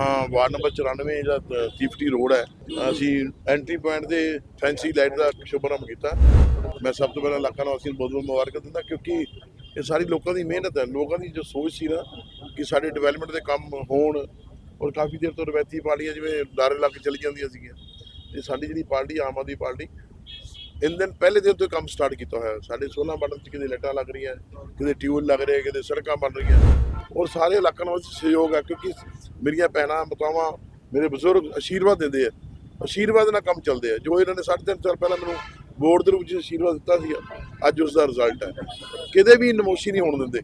Ward number 94 ਜਿਹੜਾ ਤੀਫਟੀ road ਹੈ। ਅਸੀਂ ਐਂਟਰੀ ਪੁਆਇੰਟ ਦੇ ਫੈਂਸੀ ਲਾਈਟ ਦਾ ਸ਼ੁਭਾਰੰਭ ਕੀਤਾ। ਮੈਂ ਸਭ ਤੋਂ ਪਹਿਲਾਂ ਇਲਾਕਾ ਨਿਵਾਸੀਆਂ ਨੂੰ ਬਹੁਤ ਬਹੁਤ ਮੁਬਾਰਕਾਂ ਦਿੰਦਾ, ਕਿਉਂਕਿ ਇਹ ਸਾਰੀ ਲੋਕਾਂ ਦੀ ਮਿਹਨਤ ਹੈ। ਲੋਕਾਂ ਦੀ ਜੋ ਸੋਚ ਸੀ ਨਾ, ਕਿ ਸਾਡੇ ਡਿਵੈਲਪਮੈਂਟ ਦੇ ਕੰਮ ਹੋਣ, ਔਰ ਕਾਫੀ ਦੇਰ ਤੋਂ ਰਵੈਤੀ ਪਾਰਟੀਆਂ ਜਿਵੇਂ ਲਾਰੇ ਲਾ ਕੇ ਚਲੀ ਜਾਂਦੀਆਂ ਸੀਗੀਆਂ ਤੇ ਸਾਡੀ ਜਿਹੜੀ ਪਾਰਟੀ ਆਮ ਆਦਮੀ ਪਾਰਟੀ ਇਨ ਦਿਨ ਪਹਿਲੇ ਦਿਨ ਤੋਂ ਕੰਮ ਸਟਾਰਟ ਕੀਤਾ ਹੋਇਆ। ਸਾਡੇ 16 ਬਟਨ ਚ ਕਿਤੇ ਲਾਈਟਾਂ ਲੱਗ ਰਹੀਆਂ, ਕਿਤੇ ਟਿਊਬ ਲੱਗ ਰਹੇ, ਕਿਤੇ ਸੜਕਾਂ ਬਣ ਰਹੀਆਂ। ਔਰ ਸਾਰੇ ਇਲਾਕਿਆਂ ਨਾਲ ਸਹਿਯੋਗ ਹੈ ਕਿਉਂਕਿ ਮੇਰੀਆਂ ਭੈਣਾਂ ਮਾਤਾਵਾਂ ਮੇਰੇ ਬਜ਼ੁਰਗ ਆਸ਼ੀਰਵਾਦ ਦਿੰਦੇ ਆ। ਆਸ਼ੀਰਵਾਦ ਨਾਲ ਕੰਮ ਚੱਲਦੇ ਆ। ਜੋ ਇਹਨਾਂ ਨੇ ਸਾਢੇ ਤਿੰਨ ਸਾਲ ਪਹਿਲਾਂ ਮੈਨੂੰ ਬੋਰਡ ਦੇ ਰੂਪ ਵਿੱਚ ਆਸ਼ੀਰਵਾਦ ਦਿੱਤਾ ਸੀ ਅੱਜ ਉਸ ਦਾ ਰਿਜ਼ਲਟ ਹੈ। ਕਿਤੇ ਵੀ ਨਮੋਸ਼ੀ ਨਹੀਂ ਹੋਣ ਦਿੰਦੇ।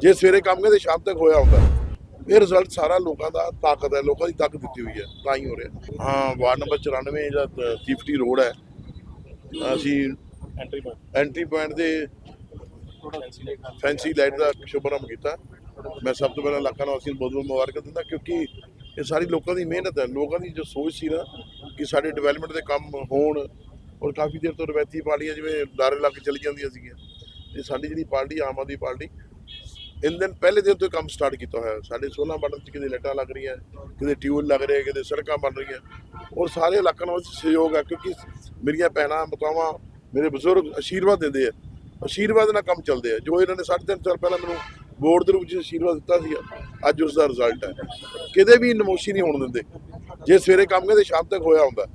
ਜੇ ਸਵੇਰੇ ਕੰਮ ਕਰਦੇ ਸ਼ਾਮ ਤੱਕ ਹੋਇਆ ਹੁੰਦਾ। ਇਹ ਰਿਜ਼ਲਟ ਸਾਰਾ ਲੋਕਾਂ ਦਾ ਤਾਕਤ ਹੈ ਲੋਕਾਂ ਦੀ ਤਾਕਤ ਦਿੱਤੀ ਹੋਈ ਹੈ ਤਾਂ ਹੀ ਹੋ ਰਿਹਾ। ਹਾਂ ਵਾਰਡ ਨੰਬਰ 94 ਦਾ ਤੀਫਟੀ ਰੋਡ ਹੈ ਅਸੀਂ ਐਂਟਰੀ ਪੁਆਇੰਟ ਐਂਟਰੀ ਪੁਆਇੰਟ ਦੇ ਫੈਂਸੀ ਲਾਈਟ ਦਾ ਸ਼ੁਭਾਰੰਭ ਕੀਤਾ। ਮੈਂ ਸਭ ਤੋਂ ਪਹਿਲਾਂ ਇਲਾਕਾ ਨਿਵਾਸੀਆਂ ਨੂੰ ਬਹੁਤ ਬਹੁਤ ਮੁਬਾਰਕਾਂ ਦਿੰਦਾ ਕਿਉਂਕਿ ਇਹ ਸਾਰੀ ਲੋਕਾਂ ਦੀ ਮਿਹਨਤ ਹੈ। ਲੋਕਾਂ ਦੀ ਜੋ ਸੋਚ ਸੀ ਨਾ ਕਿ ਸਾਡੇ ਡਿਵੈਲਪਮੈਂਟ ਦੇ ਕੰਮ ਹੋਣ ਔਰ ਕਾਫੀ ਦੇਰ ਤੋਂ ਰਵਾਇਤੀ ਪਾਰਟੀਆਂ ਜਿਵੇਂ ਲਾਰੇ ਲਾ ਚਲੀ ਜਾਂਦੀਆਂ ਸੀਗੀਆਂ। ਤੇ ਸਾਡੀ ਜਿਹੜੀ ਪਾਰਟੀ ਆਮ ਆਦਮੀ ਪਾਰਟੀ ਇਨ ਦਿਨ ਪਹਿਲੇ ਦਿਨ ਤੋਂ ਕੰਮ ਸਟਾਰਟ ਕੀਤਾ ਹੋਇਆ। ਸਾਡੇ 16 ਬਟਨ ਚ ਕਿਤੇ ਲਾਈਟਾਂ ਲੱਗ ਰਹੀਆਂ, ਕਿਤੇ ਟਿਊਬ ਲੱਗ ਰਹੇ, ਕਿਤੇ ਸੜਕਾਂ ਬਣ ਰਹੀਆਂ। ਔਰ ਸਾਰੇ ਇਲਾਕਿਆਂ ਨਾਲ ਸਹਿਯੋਗ ਹੈ ਕਿਉਂਕਿ ਮੇਰੀਆਂ ਭੈਣਾਂ, ਮਤਾਵਾਂ ਮੇਰੇ ਬਜ਼ੁਰਗ ਆਸ਼ੀਰਵਾਦ ਦਿੰਦੇ ਆ। ਆਸ਼ੀਰਵਾਦ ਨਾਲ ਕੰਮ ਚੱਲਦੇ ਆ। ਜੋ ਇਹਨਾਂ ਨੇ ਸਾਢੇ ਤਿੰਨ ਸਾਲ ਪਹਿਲਾਂ ਮੈਨੂੰ ਬੋਰਡ ਦੇ ਰੂਪ ਵਿੱਚ ਆਸ਼ੀਰਵਾਦ ਦਿੱਤਾ ਸੀ ਅੱਜ ਉਸ ਦਾ ਰਿਜ਼ਲਟ ਹੈ। ਕਿਤੇ ਵੀ ਨਮੋਸ਼ੀ ਨਹੀਂ ਹੋਣ ਦਿੰਦੇ। ਜੇ ਸਵੇਰੇ ਕੰਮ ਕਰਦੇ, ਸ਼ਾਮ ਤੱਕ ਹੋਇਆ ਹੁੰਦਾ।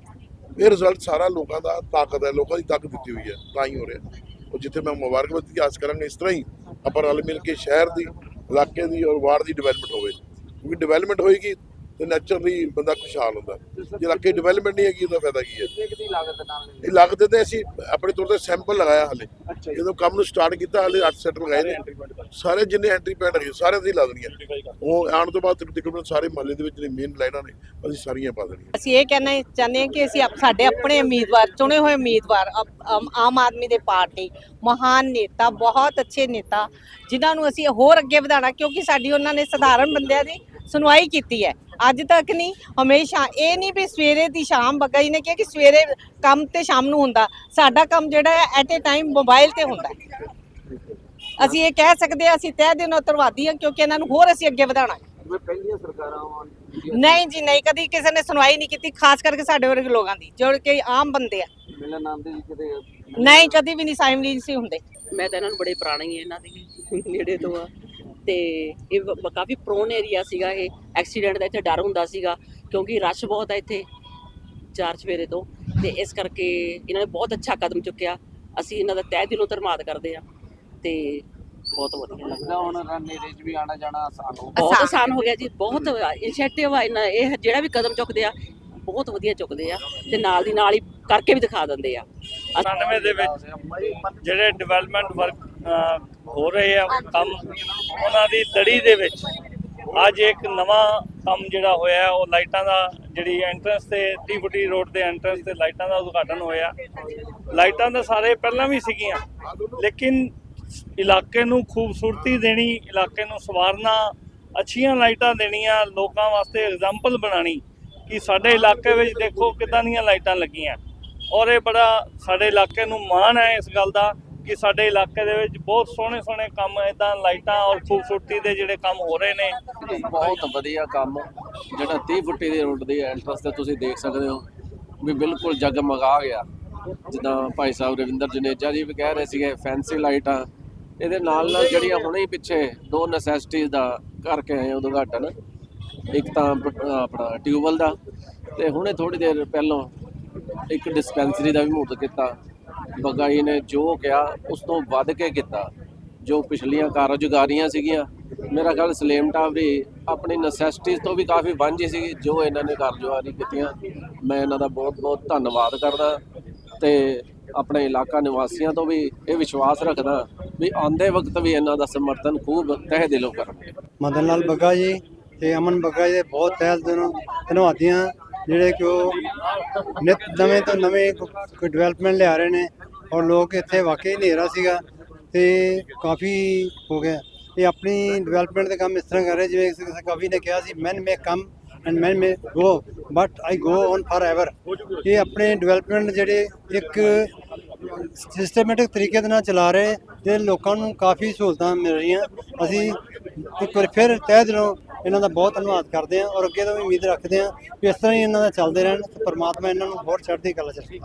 ਇਹ ਰਿਜ਼ਲਟ ਸਾਰਾ ਲੋਕਾਂ ਦਾ ਤਾਕਤ ਹੈ। ਲੋਕਾਂ ਦੀ ਤਾਕਤ ਦਿੱਤੀ ਹੋਈ ਹੈ। ਤਾਂ ਹੀ ਹੋ ਰਿਹਾ। ਉਹ ਜਿੱਥੇ ਮੈਂ ਮੁਬਾਰਕਬਾਦ ਦੀ ਆਸ ਕਰਾਂਗਾ, ਇਸ ਤਰ੍ਹਾਂ ਹੀ ਆਪਾਂ ਰਲ ਮਿਲ ਕੇ ਸ਼ਹਿਰ ਦੀ, ਇਲਾਕੇ ਦੀ ਔਰ ਵਾਰਡ ਦੀ ਡਿਵੈਲਪਮੈਂਟ ਹੋਵੇ। ਕਿਉਂਕਿ ਡਿਵੈਲਪਮੈਂਟ ਹੋਏਗੀ ਤੇ ਨੈਚੁਰਲੀ ਬੰਦਾ ਖੁਸ਼ਹਾਲ ਹੁੰਦਾ। ਜੇ ਇਲਾਕੇ ਡਿਵੈਲਪਮੈਂਟ ਨਹੀਂ ਹੈਗੀ ਉਹਦਾ ਫਾਇਦਾ ਕੀ ਹੈ? ਕਿੰਨੀ ਲਾਗਤ ਨਾਲ ਇਹ ਤੇ ਅਸੀਂ ਆਪਣੇ ਤੌਰ ਤੇ ਸੈਂਪਲ ਲਗਾਇਆ ਹਲੇ। ਜਦੋਂ ਕੰਮ ਨੂੰ ਸਟਾਰਟ ਕੀਤਾ ਹਲੇ 8 ਸੈਟ ਲਗਾਏ ਨੇ। ਸਾਰੇ ਜਿੰਨੇ ਐਂਟਰੀ ਪੈਡ ਹੈਗੇ ਸਾਰੇ ਅਸੀਂ ਲਾ ਦੇਣੀਆਂ। ਉਹ ਆਉਣ ਤੋਂ ਬਾਅਦ ਤਕਰੀਬਨ ਸਾਰੇ ਮਹੱਲੇ ਦੇ ਵਿੱਚ ਜਿਹੜੇ ਮੇਨ ਲਾਈਨਾਂ ਨੇ ਅਸੀਂ ਸਾਰੀਆਂ ਪਾ ਦੇਣੀਆਂ। ਅਸੀਂ ਇਹ ਕਹਿਣਾ ਚਾਹੁੰਦੇ ਹਾਂ ਕਿ ਅਸੀਂ ਸਾਡੇ ਆਪਣੇ ਉਮੀਦਵਾਰ ਚੁਣੇ ਹੋਏ ਉਮੀਦਵਾਰ ਆਮ ਆਦਮੀ ਦੇ ਪਾਰਟੀ ਮਹਾਨ ਨੇਤਾ ਬਹੁਤ ਅੱਛੇ ਨੇਤਾ ਜਿਨ੍ਹਾਂ ਨੂੰ ਅਸੀਂ ਹੋਰ ਅੱਗੇ ਵਧਾਉਣਾ ਕਿਉਂਕਿ ਸਾਡੀ ਉਹਨਾਂ ਨੇ ਸਧਾਰਨ ਬੰਦਿਆਂ ਦੀ ਸੁਣਵਾਈ ਕੀਤੀ ਹੈ। ਅੱਜ ਤੱਕ ਨਹੀਂ ਹਮੇਸ਼ਾ ਇਹ ਨਹੀਂ ਵੀ ਸਵੇਰੇ ਦੀ ਸ਼ਾਮ ਬੱਗਾ ਜੀ ਨੇ ਕਿਹਾ ਕਿ ਸਵੇਰੇ ਕੰਮ ਤੇ ਸ਼ਾਮ ਨੂੰ ਹੁੰਦਾ। ਸਾਡਾ ਕੰਮ ਜਿਹੜਾ ਹੈ ਐਟ ਏ ਟਾਈਮ ਮੋਬਾਈਲ ਤੇ ਹੁੰਦਾ। ਅਸੀਂ ਇਹ ਕਹਿ ਸਕਦੇ ਹਾਂ ਅਸੀਂ ਤਹਿ ਦਿਨ ਉਤਰਵਾਦੀ ਹਾਂ ਕਿਉਂਕਿ ਇਹਨਾਂ ਨੂੰ ਹੋਰ ਅਸੀਂ ਅੱਗੇ ਵਧਾਉਣਾ ਹੈ। ਪਹਿਲੀਆਂ ਸਰਕਾਰਾਂ ਨਹੀਂ ਜੀ ਨਹੀਂ ਕਦੀ ਕਿਸੇ ਨੇ ਸੁਣਵਾਈ ਨਹੀਂ ਕੀਤੀ ਖਾਸ ਕਰਕੇ ਸਾਡੇ ਵਰਗੇ ਲੋਕਾਂ ਦੀ ਜੋ ਕਿ ਆਮ ਬੰਦੇ ਆ। ਮਿਲਣ ਆਉਂਦੇ ਜੀ ਕਿਤੇ ਨਹੀਂ ਕਦੀ ਵੀ ਨਹੀਂ ਸਾਈਮਲੀ ਸੀ ਹੁੰਦੇ। ਮੈਂ ਤਾਂ ਇਹਨਾਂ ਨੂੰ ਬੜੇ ਪੁਰਾਣੇ ਹੀ ਇਹਨਾਂ ਦੇ ਨੇੜੇ ਤੋਂ ਆ। ਤੇ ਇਹ ਵ- ਕਾਫੀ ਪ੍ਰੋਨ ਏਰੀਆ ਸੀਗਾ ਇਹ। ਐਕਸੀਡੈਂਟ ਦਾ ਇੱਥੇ ਡਰ ਹੁੰਦਾ ਸੀਗਾ ਕਿਉਂਕਿ ਰਸ਼ ਬਹੁਤ ਹੈ ਇੱਥੇ ਚਾਰ ਚਵੇਰੇ ਤੋਂ। ਤੇ ਇਸ ਕਰਕੇ ਇਹਨਾਂ ਨੇ ਬਹੁਤ ਅੱਛਾ ਕਦਮ ਚੁੱਕਿਆ। ਅਸੀਂ ਇਹਨਾਂ ਦਾ ਤਹਿ ਦਿਲੋਂ ਧੰਨਵਾਦ ਕਰਦੇ ਆ ਤੇ ਬਹੁਤ ਵਧੀਆ। ਲੱਗਾ ਲੱਗਦਾ ਹੁਣ ਰਨ ਨੇੜੇ 'ਚ ਵੀ ਆਣਾ ਜਾਣਾ ਆਸਾਨ ਹੋ ਬਹੁਤ ਆਸਾਨ ਆਸਾਨ ਹੋ ਗਿਆ ਜੀ। ਬਹੁਤ ਇਨੀਸ਼ੀਏਟਿਵ ਆ ਇਹਨਾਂ ਇਹ ਜਿਹੜਾ ਵੀ ਕਦਮ ਚੁੱਕਦੇ ਆ ਬਹੁਤ ਵਧੀਆ ਚੁੱਕਦੇ ਆ। ਤੇ ਨਾਲ ਦੀ ਨਾਲ ਹੀ ਕਰਕੇ ਵੀ ਦਿਖਾ ਦਿੰਦੇ ਆ। 99 ਦੇ ਵਿੱਚ ਜਿਹੜੇ ਡਿਵੈਲਪਮੈਂਟ ਵਰਕ ਹੋ ਰਹੇ ਆ ਕੰਮ ਉਹਨਾਂ ਦੀ ਲੜੀ ਦੇ ਵਿੱਚ। ਅੱਜ ਇੱਕ ਨਵਾਂ ਕੰਮ ਜਿਹੜਾ ਹੋਇਆ, ਉਹ ਲਾਈਟਾਂ ਦਾ ਜਿਹੜੀ ਐਂਟਰੈਂਸ ਤੇ 30 ਫੁੱਟੀ ਰੋਡ ਦੇ ਐਂਟਰੈਂਸ ਤੇ ਲਾਈਟਾਂ ਦਾ ਉਦਘਾਟਨ ਹੋਇਆ। ਲਾਈਟਾਂ ਦਾ ਸਾਰੇ ਪਹਿਲਾਂ ਵੀ ਸੀਗੀਆਂ, ਲੇਕਿਨ ਇਲਾਕੇ ਨੂੰ ਖੂਬਸੂਰਤੀ ਦੇਣੀ, ਇਲਾਕੇ ਨੂੰ ਸਵਾਰਨਾ, ਅੱਛੀਆਂ ਲਾਈਟਾਂ ਦੇਣੀਆਂ, ਲੋਕਾਂ ਵਾਸਤੇ ਐਗਜ਼ਾਮਪਲ ਬਣਾਣੀ ਕਿ ਸਾਡੇ ਇਲਾਕੇ ਵਿੱਚ ਦੇਖੋ ਕਿੱਦਾਂ ਦੀਆਂ ਲਾਈਟਾਂ ਲੱਗੀਆਂ। ਔਰ ਇਹ ਬੜਾ ਸਾਡੇ ਇਲਾਕੇ ਨੂੰ ਮਾਣ ਹੈ ਇਸ ਗੱਲ ਦਾ ਕਿ ਸਾਡੇ ਇਲਾਕੇ ਦੇ ਵਿੱਚ ਬਹੁਤ ਸੋਹਣੇ ਸੋਹਣੇ ਕੰਮ ਇਦਾਂ ਲਾਈਟਾਂ ਔਰ ਖੂਬਸੂਰਤੀ ਦੇ ਜਿਹੜੇ ਕੰਮ ਹੋ ਰਹੇ ਨੇ। ਬਹੁਤ ਵਧੀਆ ਕੰਮ। ਜਿਹੜਾ 30 ਫੁੱਟੀ ਦੇ ਰੋਡ ਦੀ ਐਂਟਰੈਂਸ ਤੇ ਤੁਸੀਂ ਦੇਖ ਸਕਦੇ ਹੋ, ਵੀ ਬਿਲਕੁਲ ਜਗਮਗਾ ਗਿਆ। ਜਿੱਦਾਂ ਭਾਈ ਸਾਹਿਬ ਰਵਿੰਦਰ ਜਨੇਜਾ ਜੀ ਵੀ ਕਹਿ ਰਹੇ ਸੀਗੇ ਫੈਂਸੀ ਲਾਈਟਾਂ। ਇਹਦੇ ਨਾਲ ਨਾਲ ਜਿਹੜੀਆਂ ਹੁਣੇ ਹੀ ਪਿੱਛੇ ਦੋ ਨੈਸੈਸਿਟੀਜ਼ ਦਾ ਕਰਕੇ ਆਏ ਉਦਘਾਟਨ। ਇੱਕ ਤਾਂ ਆਪਣਾ ਟਿਊਬਲ ਦਾ, ਤੇ ਹੁਣੇ ਥੋੜੀ ਦੇਰ ਪਹਿਲਾਂ ਇੱਕ ਡਿਸਪੈਂਸਰੀ ਦਾ ਵੀ ਮੁਹੂਰਤ ਕੀਤਾ। ਬੱਗਾ ਜੀ ਨੇ ਜੋ ਕਿਹਾ, ਉਸ ਤੋਂ ਵੱਧ ਕੇ ਕੀਤਾ, ਜੋ ਪਿਛਲੀਆਂ ਕਾਰਜਕਾਰੀਆਂ ਸੀਗੀਆਂ। ਮੇਰਾ ਖਿਆਲ ਸਲੇਮ ਟਾਪ ਵੀ ਆਪਣੀ ਨੈਸੈਸਿਟੀਜ਼ ਤੋਂ ਵੀ ਕਾਫੀ ਵਾਂਝੀ ਸੀਗੀ, ਜੋ ਇਹਨਾਂ ਨੇ ਕਾਰਜਕਾਰੀ ਕੀਤੀਆਂ। ਮੈਂ ਇਹਨਾਂ ਦਾ ਬਹੁਤ ਬਹੁਤ ਧੰਨਵਾਦ ਕਰਦਾ ਤੇ ਆਪਣੇ ਇਲਾਕਾ ਨਿਵਾਸੀਆਂ ਤੋਂ ਵੀ ਇਹ ਵਿਸ਼ਵਾਸ ਰੱਖਦਾ ਵੀ ਆਉਂਦੇ ਵਕਤ ਵੀ ਇਹਨਾਂ ਦਾ ਸਮਰਥਨ ਖੂਬ ਤਹਿ ਦਿਲੋਂ ਕਰਨਗੇ। ਮਦਨ ਲਾਲ ਬੱਗਾ ਜੀ ਤੇ ਅਮਨ ਬੱਗਾ ਜੀ ਬਹੁਤ ਤਹਿ ਦਿਲੋਂ ਧੰਨਵਾਦੀ ਹਾਂ ਜਿਹੜੇ ਕਿ ਉਹ ਨਿਤ ਨਵੇਂ ਤੋਂ ਨਵੇਂ ਡਿਵੈਲਪਮੈਂਟ ਲਿਆ ਰਹੇ ਨੇ। ਔਰ ਲੋਕ ਇੱਥੇ ਵਾਕਈ ਹਨੇਰਾ ਸੀਗਾ ਤੇ ਕਾਫੀ ਹੋ ਗਿਆ। ਇਹ ਆਪਣੀ ਡਿਵੈਲਪਮੈਂਟ ਦੇ ਕੰਮ ਇਸ ਤਰ੍ਹਾਂ ਕਰ ਰਹੇ ਜਿਵੇਂ ਕਿਸੇ ਕਵੀ ਨੇ ਕਿਹਾ ਸੀ man may come and man may go but I go on forever ਇਹ ਆਪਣੇ ਡਿਵੈਲਪਮੈਂਟ ਜਿਹੜੇ ਇੱਕ ਸਿਸਟਮੈਟਿਕ ਤਰੀਕੇ ਦੇ ਨਾਲ ਚਲਾ ਰਹੇ ਤੇ ਲੋਕਾਂ ਨੂੰ ਕਾਫੀ ਸਹੂਲਤਾਂ ਮਿਲ ਰਹੀਆਂ। ਅਸੀਂ ਇੱਕ ਵਾਰ ਫਿਰ ਤਹਿ ਦਿਲੋਂ ਇਹਨਾਂ ਦਾ ਬਹੁਤ ਧੰਨਵਾਦ ਕਰਦੇ ਹਾਂ ਔਰ ਅੱਗੇ ਤੋਂ ਵੀ ਉਮੀਦ ਰੱਖਦੇ ਹਾਂ ਕਿ ਇਸ ਤਰ੍ਹਾਂ ਹੀ ਇਹਨਾਂ ਦਾ ਚੱਲਦੇ ਰਹਿਣ ਤੇ ਪਰਮਾਤਮਾ ਇਹਨਾਂ ਨੂੰ ਹੋਰ ਚੜ੍ਹਦੀ ਕਲਾ ਚ